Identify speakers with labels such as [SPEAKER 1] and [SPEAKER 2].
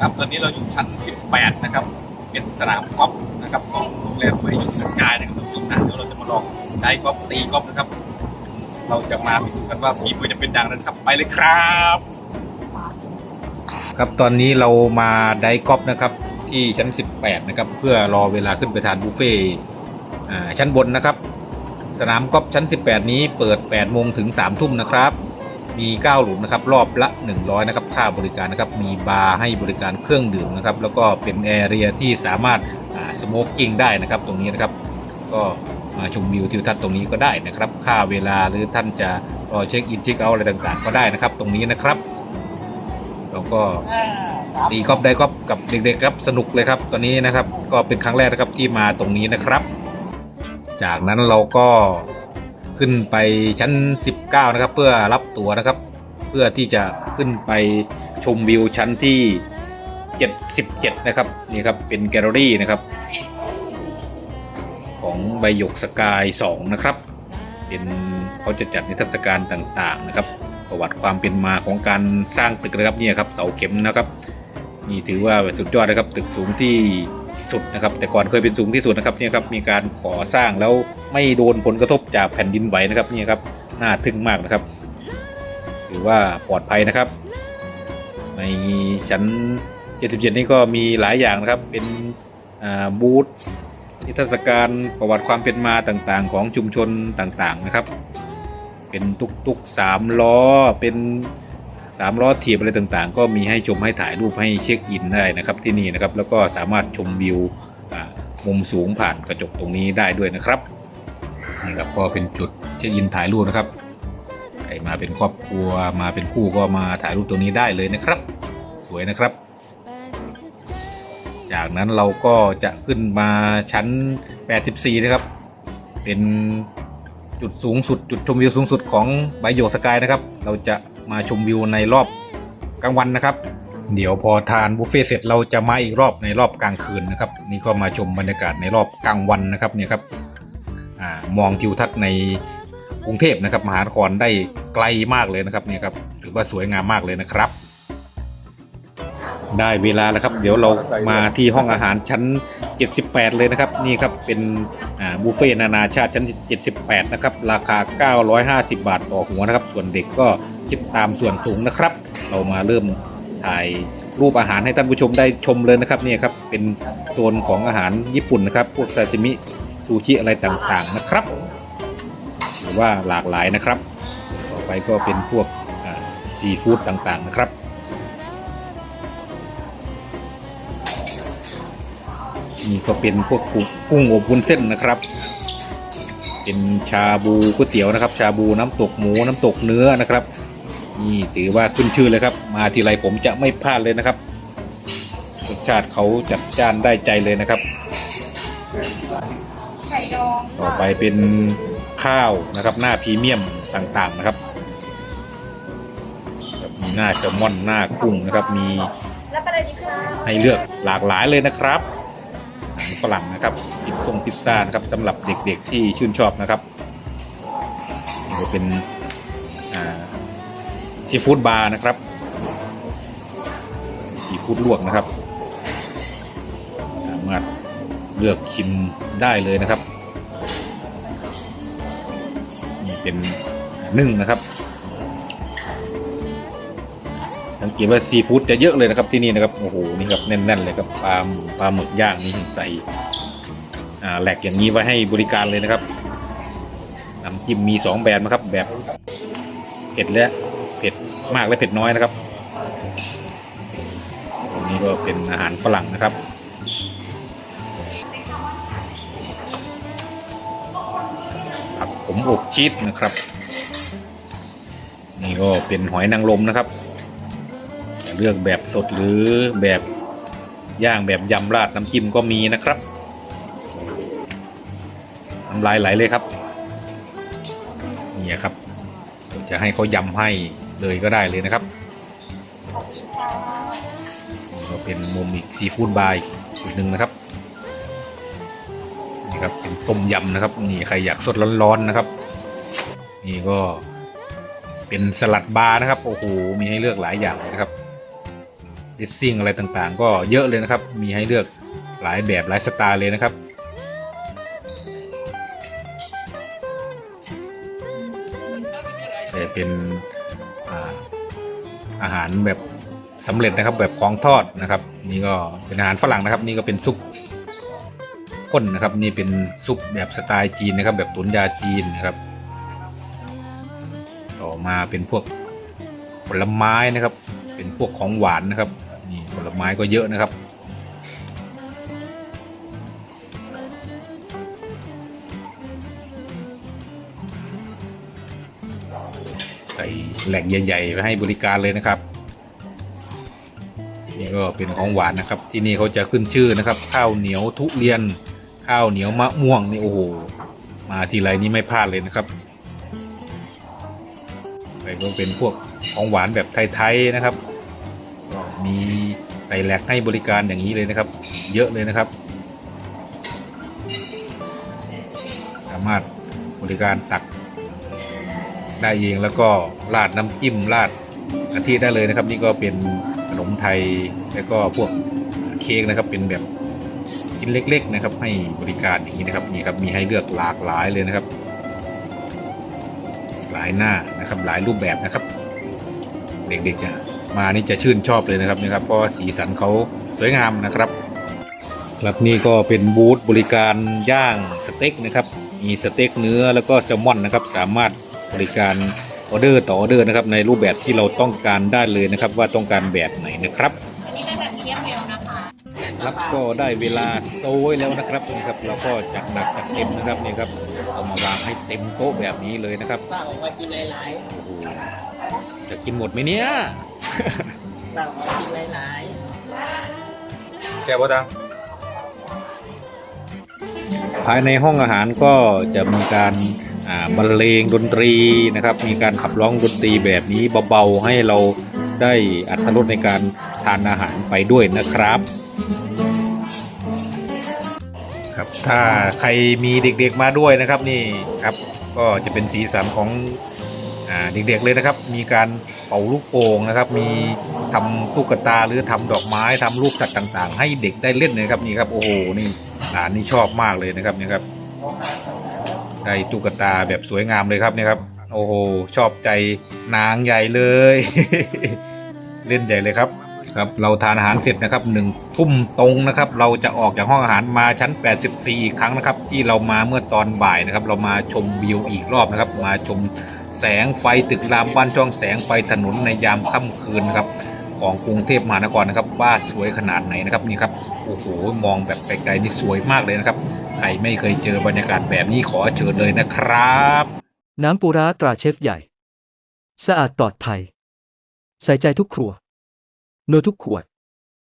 [SPEAKER 1] ครับตอนนี้เราอยู่ชั้น 18 นะครับ เป็นสนามกอล์ฟนะครับของโรงแรมไวยุสกายนะครับทุกท่านเดี๋ยวเราจะมาลองได้กอล์ฟตีกอล์ฟนะครับ เราจะมาพิสูกันว่าฝีมือจะเป็นดังนั้นครับไปเลยครับ ครับตอนนี้เรามาได้กอฟนะครับที่ชั้น 18 นะครับ เพื่อรอเวลาขึ้นไปทานบุฟเฟ่ชั้นบนนะครับ สนามกอล์ฟชั้น 18 นี้เปิด 8 โมงถึง 3 ทุ่มนะครับ มี 9 หลุมนะครับ รอบละ 100 นะครับค่าบริการนะครับ มีบาร์ให้บริการเครื่องดื่มนะครับ แล้วก็เป็นแอเรียที่สามารถสโมกกิ้งได้นะครับ ตรงนี้นะครับ ก็มาชมวิวทิวทัศน์ตรงนี้ก็ได้นะครับ ค่าเวลาหรือท่านจะรอเช็คอินเช็คเอาท์อะไรต่างๆ ก็ได้นะครับ ตรงนี้นะครับ แล้วก็ตีกอล์ฟได้กอล์ฟกับเด็กๆครับสนุกเลยครับ ตอนนี้นะครับก็เป็นครั้งแรกนะครับที่มาตรงนี้นะครับ จากนั้นเราก็ขึ้นไปชั้น 19 นะครับ เพื่อรับตั๋วนะครับ เพื่อที่จะขึ้นไปชมวิวชั้นที่ 77 นะครับนี่ครับเป็นแกลเลอรี่นะครับ ของใบหยกสกาย 2 นะครับ เป็นเขาจะจัดนิทรรศการต่างๆนะครับ ประวัติความเป็นมาของการสร้างตึกนะครับเนี่ยครับเสาเข็มนะครับนี่ถือว่าสุดยอดนะครับตึกสูงที่สุดนะครับ แต่ก่อนเคยเป็นสูงที่สุดนะครับเนี่ยครับมีการขอสร้างแล้วไม่โดนผลกระทบจากแผ่นดินไหวนะครับเนี่ยครับน่าทึ่งมากนะครับ ถือว่าปลอดภัยนะครับ ในชั้น 77 นี่ก็มีหลายอย่างนะครับเป็นบูธนิทรรศการประวัติความเป็นมาต่างๆ ของชุมชนต่างๆนะครับ เป็นตุกตุกสามล้อ เป็นสามล้อถีบอะไรต่างๆ ก็มีให้ชมให้ถ่ายรูปให้เช็คอินได้นะครับที่นี่นะครับ แล้วก็สามารถชมวิวมุมสูงผ่านกระจกตรงนี้ได้ด้วยนะครับนี่ครับก็เป็นจุดเช็คอินถ่ายรูปนะครับใครมาเป็นครอบครัวมาเป็นคู่ก็มาถ่ายรูปตรงนี้ได้เลยนะครับ สวยนะครับ จากนั้นเราก็จะขึ้นมาชั้น 84 นะครับ เป็น จุดสูงสุด จุดชมวิวสูงสุดของใบโยกสกายนะครับ เราจะมาชมวิวในรอบกลางวันนะครับ เดี๋ยวพอทานบุฟเฟ่เสร็จเราจะมาอีกรอบในรอบกลางคืนนะครับ นี่ก็มาชมบรรยากาศในรอบกลางวันนะครับเนี่ยครับอมองทิวทัศน์ในกรุงเทพนะครับมหานครได้ไกลมากเลยนะครับเนี่ยครับถือว่าสวยงามมากเลยนะครับ ได้เวลาแล้วครับ เดี๋ยวเรามาที่ห้องอาหารชั้น 78 เลยนะครับ นี่ครับเป็นบุฟเฟ่ต์นานาชาติชั้น 78 นะครับ ราคา 950 บาทต่อหัวนะครับ ส่วนเด็กก็คิดตามส่วนสูงนะครับ เรามาเริ่มถ่ายรูปอาหารให้ท่านผู้ชมได้ชมเลยนะครับนี่ครับเป็นโซนของอาหารญี่ปุ่นนะครับพวกซาซิมิซูชิอะไรต่างๆนะครับหรือว่าหลากหลายนะครับ ต่อไปก็เป็นพวกซีฟู้ดต่างๆนะครับ นี่ก็เป็นพวกกุ้งอบวุ้นเส้นนะครับ เป็นชาบูก๋วยเตี๋ยวนะครับ ชาบูน้ำตกหมูน้ำตกเนื้อนะครับ นี่ถือว่าขึ้นชื่อเลยครับ มาทีไรผมจะไม่พลาดเลยนะครับรสชาติเขาจัดจ้านได้ใจเลยนะครับ
[SPEAKER 2] ไข่ดอง
[SPEAKER 1] ต่อไปเป็นข้าวนะครับ หน้าพรีเมียมต่างๆนะครับครับมีหน้าแซลมอนหน้ากุ้งนะครับ มี
[SPEAKER 2] แล้วประเด็นนี้คือ
[SPEAKER 1] ให้เลือกหลากหลายเลยนะครับารฝรั่งนะครับพิซซ่งพิซซ่านะครับสำหรับเด็กๆที่ชื่นชอบนะครับนี่ก็เป็นซีฟู้ดบาร์นะครับซีฟู้ดลวกนะครับสามารถเลือกชิมได้เลยนะครับนี่เป็นนึ่งนะครับ สังเกตว่าซีฟู้ดจะเยอะเลยนะครับที่นี่นะครับโอ้โหนี่ครับแน่นๆเลยครับปลาหมึกปลาหมึกย่างนี่ใส่อ่าแหลกอย่างนี้ไว้ให้บริการเลยนะครับน้ำจิ้มมีสองแบบนะครับ แบบเผ็ดและเผ็ดมากและเผ็ดน้อยนะครับตรงนี้ก็เป็นอาหารฝรั่งนะครับผักผมอบชีสนะครับ นี่ก็เป็นหอยนางรมนะครับ เลือกแบบสดหรือแบบย่างแบบยำราดน้ำจิ้มก็มีนะครับน้ำลายไหลเลยครับนี่ครับ จะให้เขายำให้เลยก็ได้เลยนะครับก็เป็นมุมอีกซีฟู้ดบาร์อีกหนึ่งนะครับนี่ครับเป็นต้มยำนะครับนี่ใครอยากสดร้อนๆนะครับ นี่ก็เป็นสลัดบาร์นะครับโอ้โหมีให้เลือกหลายอย่างเลยนะครับ เดซซิ่งอะไรต่างๆ ก็เยอะเลยนะครับ มีให้เลือกหลายแบบหลายสไตล์เลยนะครับ แต่เป็นอาหารแบบสำเร็จนะครับแบบของทอดนะครับ นี่ก็เป็นอาหารฝรั่งนะครับ นี่ก็เป็นซุปข้นนะครับ นี่เป็นซุปแบบสไตล์จีนนะครับ แบบตุ๋นยาจีนนะครับ ต่อมาเป็นพวกผลไม้นะครับ เป็นพวกของหวานนะครับ ผลไม้ก็เยอะนะครับ ใส่แหล่งใหญ่ๆไปให้บริการเลยนะครับ นี่ก็เป็นของหวานนะครับ ที่นี่เขาจะขึ้นชื่อนะครับ ข้าวเหนียวทุเรียน ข้าวเหนียวมะม่วงนี่โอ้โหมาทีไรนี่ไม่พลาดเลยนะครับไปก็เป็นพวกของหวานแบบไทย ๆ นะครับก็มี ใส่แหลกให้บริการอย่างนี้เลยนะครับ เยอะเลยนะครับ สามารถบริการตัก ได้เองแล้วก็ราดน้ำจิ้มราดกะทิได้เลยนะครับ นี่ก็เป็นขนมไทยแล้วก็พวกเค้กนะครับเป็นแบบชิ้นเล็ก ๆ นะครับ ให้บริการอย่างนี้นะครับนี่ครับมีให้เลือกหลากหลายเลยนะครับ หลายหน้านะครับหลายรูปแบบนะครับ เด็กๆเนี่ย มานี่จะชื่นชอบเลยนะครับนี่ครับเพราะว่าสีสันเขาสวยงามนะครับ ครับนี่ก็เป็นบูธบริการย่างสเต็กนะครับมีสเต็กเนื้อแล้วก็แซลมอนนะครับสามารถบริการออเดอร์ต่อออเดอร์นะครับในรูปแบบที่เราต้องการได้เลยนะครับ ว่าต้องการแบบไหนนะครับ
[SPEAKER 2] อันนี้เป็นแบบมีเดียมเวลนะคะ
[SPEAKER 1] ครับก็ได้เวลาโซยแล้วนะครับนี่ครับเราก็จัดหนักจัดเต็มนะครับนี่ครับเอามาวางให้เต็มโต๊ะแบบนี้เลยนะครับ
[SPEAKER 3] สั่งมากินหลาย
[SPEAKER 1] โอ้โหจะกินหมดไหมเนี่ย
[SPEAKER 3] ๆสั่งมากินหลาย
[SPEAKER 1] แกบ่ตังภายในห้องอาหารก็จะมีการอ่าบรรเลงดนตรีนะครับ มีการขับร้องดนตรีแบบนี้เบาๆให้เราได้อัตรสในการทานอาหารไปด้วยนะครับครับถ้าใครมีเด็กๆมาด้วยนะครับนี่ครับ ก็จะเป็นสีสันของ อ่าเด็กๆเลยนะครับ มีการเป่าลูกโป่งนะครับ มีทำตุ๊กตาหรือทำดอกไม้ทำรูปสัตว์ต่าง ๆ ให้เด็กได้เล่นเลยครับนี่ครับโอ้โหนี่หลานนี่ชอบมากเลยนะครับนี่ครับได้ตุ๊กตาแบบสวยงามเลยครับนี่ครับ โอ้โหชอบใจนางใหญ่เลย เล่นใหญ่เลยครับ ครับเราทานอาหารเสร็จนะครับหนึ่งทุ่มตรงนะครับ เราจะออกจากห้องอาหารมาชั้น 84 อีกครั้งนะครับ ที่เรามาเมื่อตอนบ่ายนะครับ เรามาชมวิวอีกรอบนะครับ มาชมแสงไฟตึกรามบ้านช่องแสงไฟถนนในยามค่ำคืนนะครับของกรุงเทพมหานครนะครับว่าสวยขนาดไหนนะครับนี่ครับโอ้โหมองแบบไกลๆนี่สวยมากเลยนะครับใครไม่เคยเจอบรรยากาศแบบนี้ขอเชิญเลยนะครับ
[SPEAKER 4] น้ำปูร้าตราเชฟใหญ่ สะอาดปลอดภัย ใส่ใจทุกครัว โนทุกขวด